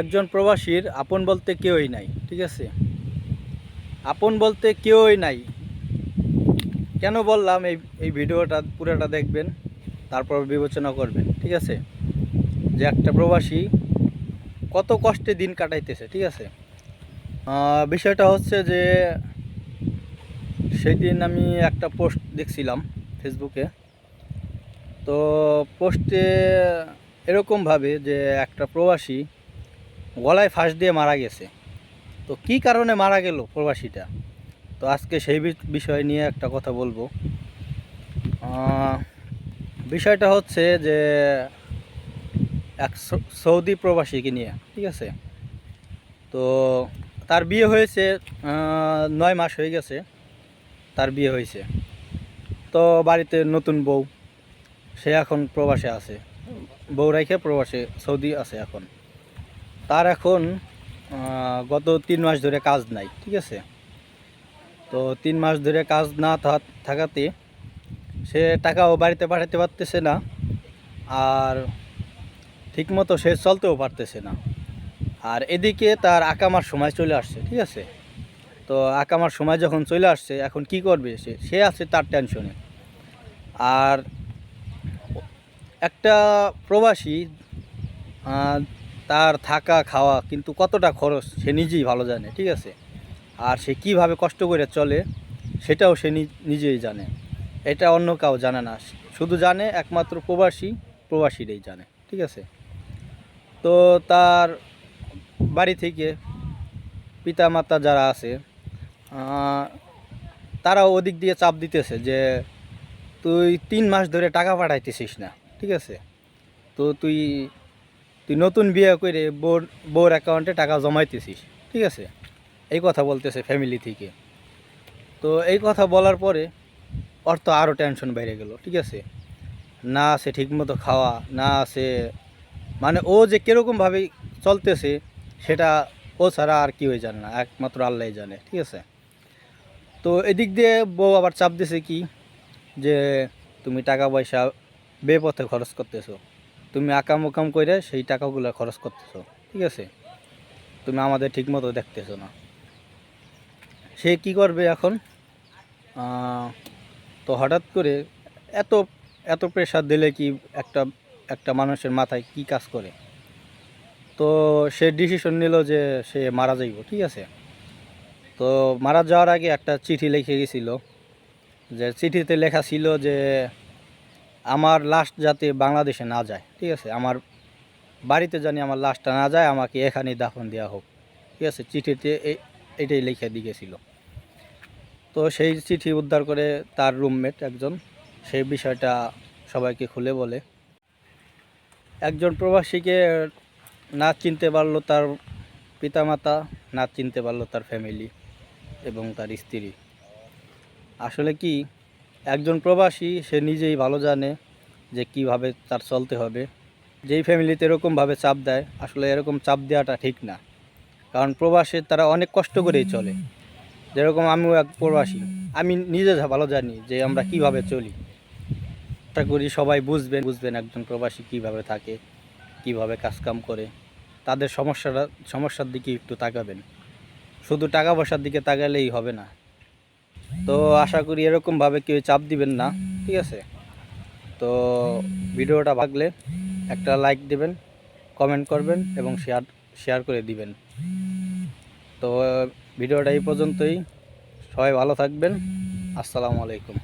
একজন প্রবাসীর আপন বলতে কেউই নাই, ঠিক আছে? আপন বলতে কেউই নাই। কেন বললাম এই এই ভিডিওটা পুরোটা দেখবেন, তারপর বিবেচনা করবেন, ঠিক আছে? যে একটা প্রবাসী কত কষ্টে দিন কাটাইতেছে, ঠিক আছে? বিষয়টা হচ্ছে যে সেই দিন আমি একটা পোস্ট দেখছিলাম ফেসবুকে। তো পোস্টে এরকমভাবে যে একটা প্রবাসী গলায় ফাঁস দিয়ে মারা গেছে। তো কি কারণে মারা গেল প্রবাসীটা? তো আজকে সেই বিষয় নিয়ে একটা কথা বলব। বিষয়টা হচ্ছে যে, এক সৌদি প্রবাসীকে নিয়ে, ঠিক আছে? তো তার বিয়ে হয়েছে নয় মাস হয়ে গেছে, তার বিয়ে হয়েছে। তো বাড়িতে নতুন বউ, সে এখন প্রবাসে আছে। বউ রেখে প্রবাসে সৌদি আছে এখন। তার এখন গত তিন মাস ধরে কাজ নাই, ঠিক আছে? তো তিন মাস ধরে কাজ না থাকাতে সে টাকাও বাড়িতে পাঠাতে পারতেছে না আর ঠিকমতো সে চলতেও পারতেছে না। আর এদিকে তার আকামার সময় চলে আসছে, ঠিক আছে? তো আকামার সময় যখন চলে আসছে, এখন কি করবে সে? সে আছে তার টেনশনে আর একটা প্রবাসী তার থাকা, খাওয়া কিন্তু কতটা খরচ সে নিজেই ভালো জানে, ঠিক আছে? আর সে কীভাবে কষ্ট করে চলে সেটাও সে নিজেই জানে। এটা অন্য কাউ জানে না। শুধু জানে, একমাত্র প্রবাসী, প্রবাসীরাই জানে, ঠিক আছে? তো তার বাড়ি থেকে পিতা মাতা যারা আছে তারাও ওদিক দিয়ে চাপ দিতেছে যে, তুই তিন মাস ধরে টাকা পাঠাইতেছিস না, ঠিক আছে? তো তুই তুই নতুন বিয়ে করে বোর বোর অ্যাকাউন্টে টাকা জমাইতেছিস, ঠিক আছে? এই কথা বলতেছে ফ্যামিলি থেকে। তো এই কথা বলার পরে ওর তো আরও টেনশন বেড়ে গেল, ঠিক আছে? না আছে ঠিকমতো খাওয়া, না আছে মানে ও যে কীরকমভাবে চলতেছে সেটা ও ছাড়া আর কেউই জানে না, একমাত্র আল্লাহই জানে, ঠিক আছে? তো এদিক দিয়ে বউ আবার চাপ দিছে কি? যে তুমি টাকা পয়সা বেপথে খরচ করতেছো। তুমি আকাম উকাম করে সেই টাকাগুলো খরচ করতেছো, ঠিক আছে? তুমি আমাদের ঠিকমতো দেখতেছো না। সে কি করবে এখন? তো হঠাৎ করে এত এত প্রেশার দিলে কি একটা একটা মানুষের মাথায় কি কাজ করে? তো সে ডিসিশন নিল যে সে মারা যাইব, ঠিক আছে? তো মারা যাওয়ার আগে একটা চিঠি লিখে গেছিল, যে চিঠিতে লেখা ছিল যে আমার লাস্ট যাতে বাংলাদেশে না যায়, ঠিক আছে? আমার বাড়িতে জানি আমার লাশটা না যায়, আমাকে এখানেই দাফন দেওয়া হোক, ঠিক আছে? চিঠিতে এটাই লিখে দিয়ে গেছিল তো সেই চিঠি উদ্ধার করে তার রুমমেট একজন সেই বিষয়টা সবাইকে খুলে বলে। একজন প্রবাসীকে না চিনতে পারল তার পিতামাতা, না চিনতে পারল তার ফ্যামিলি এবং তার স্ত্রী। আসলে কি? একজন প্রবাসী, সে নিজেই ভালো জানে যে কীভাবে তার চলতে হবে। যেই ফ্যামিলিতে এরকমভাবে চাপ দেয়, আসলে এরকম চাপ দেওয়াটা ঠিক না। কারণ প্রবাসে তারা অনেক কষ্ট করেই চলে। যেরকম আমিও এক প্রবাসী, আমি নিজে ভালো জানি যে আমরা কীভাবে চলি। আশা করি সবাই বুঝবেন বুঝবেন একজন প্রবাসী কীভাবে থাকে, কীভাবে কাজকাম করে। তাদের সমস্যাটা, সমস্যার দিকে একটু তাকাবেন। শুধু টাকা পয়সার দিকে তাকালেই হবে না। তো আশা করি এরকমভাবে কেউ চাপ দিবেন না, ঠিক আছে? তো ভিডিওটা ভাগলে একটা লাইক দেবেন কমেন্ট করবেন এবং শেয়ার শেয়ার করে দিবেন। তো ভিডিওটা এই পর্যন্তই। সবাই ভালো থাকবেন। আসসালামু আলাইকুম।